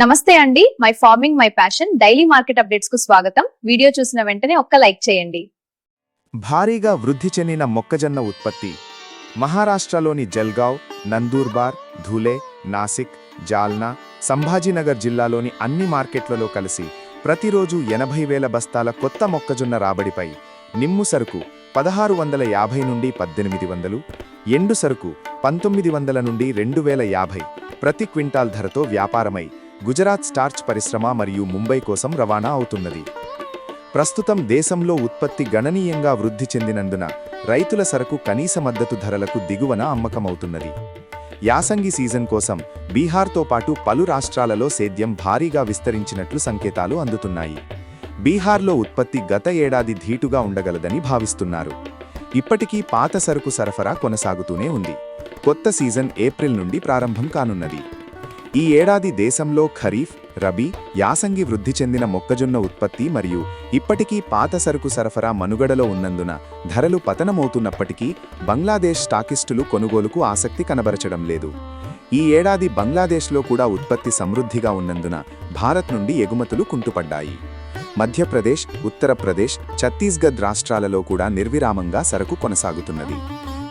నమస్తే అండి. My farming my passion daily market అప్డేట్స్కు స్వాగతం. వీడియో చూసిన వెంటనే ఒక్క లైక్ చేయండి. భారీగా వృద్ధి చెందిన మొక్కజొన్న ఉత్పత్తి. మహారాష్ట్రలోని జల్గావ్ నందూర్బార్ ధూలే నాసిక్ జాల్నా సంభాజీనగర్ జిల్లాలోని అన్ని మార్కెట్లలో కలిసి ప్రతిరోజు ఎనభై వేల బస్తాల కొత్త మొక్కజొన్న రాబడిపై నిమ్ము సరుకు పదహారు వందల యాభై నుండి పద్దెనిమిది వందలు ఎండు సరుకు పంతొమ్మిది వందల నుండి రెండు వేల యాభై ప్రతి క్వింటాల్ ధరతో వ్యాపారమై గుజరాత్ స్టార్చ్ పరిశ్రమ మరియు ముంబై కోసం రవాణా అవుతున్నది. ప్రస్తుతం దేశంలో ఉత్పత్తి గణనీయంగా వృద్ధి చెందినందున రైతుల సరకు కనీస మద్దతు ధరలకు దిగువన అమ్మకమవుతున్నది. యాసంగి సీజన్ కోసం బీహార్తో పాటు పలు రాష్ట్రాలలో సేద్యం భారీగా విస్తరించినట్లు సంకేతాలు అందుతున్నాయి. బీహార్లో ఉత్పత్తి గత ఏడాది ధీటుగా ఉండగలదని భావిస్తున్నారు. ఇప్పటికీ పాత సరుకు సరఫరా కొనసాగుతూనే ఉంది. కొత్త సీజన్ ఏప్రిల్ నుండి ప్రారంభం కానున్నది. ఈ ఏడాది దేశంలో ఖరీఫ్ రబీ యాసంగి వృద్ధి చెందిన మొక్కజొన్న ఉత్పత్తి మరియు ఇప్పటికీ పాత సరుకు సరఫరా మనుగడలో ఉన్నందున ధరలు పతనమవుతున్నప్పటికీ బంగ్లాదేశ్ స్టాకిస్టులు కొనుగోలుకు ఆసక్తి కనబరచడం లేదు. ఈ ఏడాది బంగ్లాదేశ్లో కూడా ఉత్పత్తి సమృద్ధిగా ఉన్నందున భారత్ నుండి ఎగుమతులు కుంటుపడ్డాయి. మధ్యప్రదేశ్ ఉత్తరప్రదేశ్ ఛత్తీస్గఢ్ రాష్ట్రాలలో కూడా నిర్విరామంగా సరకు కొనసాగుతున్నది.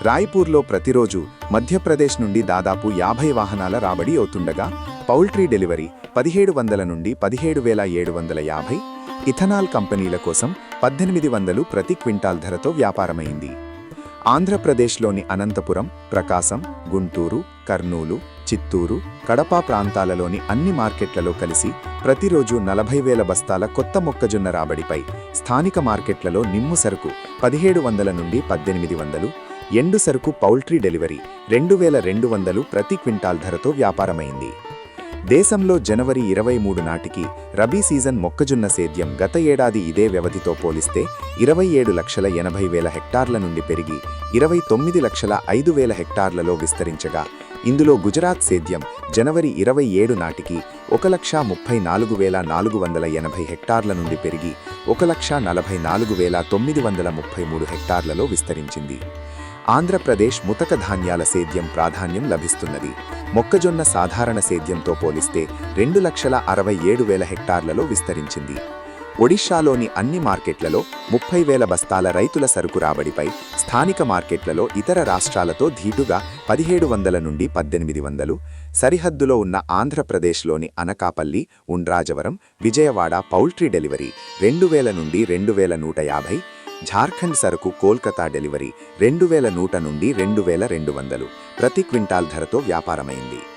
రాయ్పూర్లో ప్రతిరోజు మధ్యప్రదేశ్ నుండి దాదాపు యాభై వాహనాల రాబడి అవుతుండగా పౌల్ట్రీ డెలివరీ పదిహేడు వందల నుండి పదిహేడు వేల ఏడు వందల యాభై ఇథనాల్ కంపెనీల కోసం పద్దెనిమిది వందలు ప్రతి క్వింటాల్ ధరతో వ్యాపారమైంది. ఆంధ్రప్రదేశ్లోని అనంతపురం ప్రకాశం గుంటూరు కర్నూలు చిత్తూరు కడప ప్రాంతాలలోని అన్ని మార్కెట్లలో కలిసి ప్రతిరోజు నలభై వేల బస్తాల కొత్త మొక్కజొన్న రాబడిపై స్థానిక మార్కెట్లలో నిమ్ము సరుకు పదిహేడు వందల నుండి పద్దెనిమిది వందలు ఎండు సరుకు పౌల్ట్రీ డెలివరీ రెండు వేల రెండు వందలు ప్రతి క్వింటాల్ ధరతో వ్యాపారమైంది. దేశంలో జనవరి ఇరవై మూడు నాటికి రబీ సీజన్ మొక్కజొన్న సేద్యం గత ఏడాది ఇదే వ్యవధితో పోలిస్తే ఇరవై ఏడు లక్షల ఎనభై వేల హెక్టార్ల నుండి పెరిగి ఇరవై తొమ్మిది లక్షల ఐదు వేల హెక్టార్లలో విస్తరించగా ఇందులో గుజరాత్ సేద్యం జనవరి ఇరవై ఏడు నాటికి ఒక లక్ష ముప్పై నాలుగు వేల నాలుగు వందల ఎనభై హెక్టార్ల నుండి పెరిగి ఒక లక్ష నలభై నాలుగు వేల తొమ్మిది వందల ముప్పై మూడు హెక్టార్లలో విస్తరించింది. ఆంధ్రప్రదేశ్ ముతక ధాన్యాల సేద్యం ప్రాధాన్యం లభిస్తున్నది. మొక్కజొన్న సాధారణ సేద్యంతో పోలిస్తే రెండు లక్షల అరవై ఏడు వేల హెక్టార్లలో విస్తరించింది. ఒడిషాలోని అన్ని మార్కెట్లలో ముప్పై వేల బస్తాల రైతుల సరుకు రాబడిపై స్థానిక మార్కెట్లలో ఇతర రాష్ట్రాలతో ధీటుగా పదిహేడు వందల నుండి పద్దెనిమిది వందలు సరిహద్దులో ఉన్న ఆంధ్రప్రదేశ్లోని అనకాపల్లి ఉండ్రాజవరం విజయవాడ పౌల్ట్రీ డెలివరీ రెండు వేల నుండి రెండు వేల నూట యాభై జార్ఖండ్ సరుకు కోల్కతా డెలివరీ రెండు వేల నూట నుండి రెండు వేల రెండు వందలు. ప్రతి క్వింటాల్ ధరతో వ్యాపారమైంది.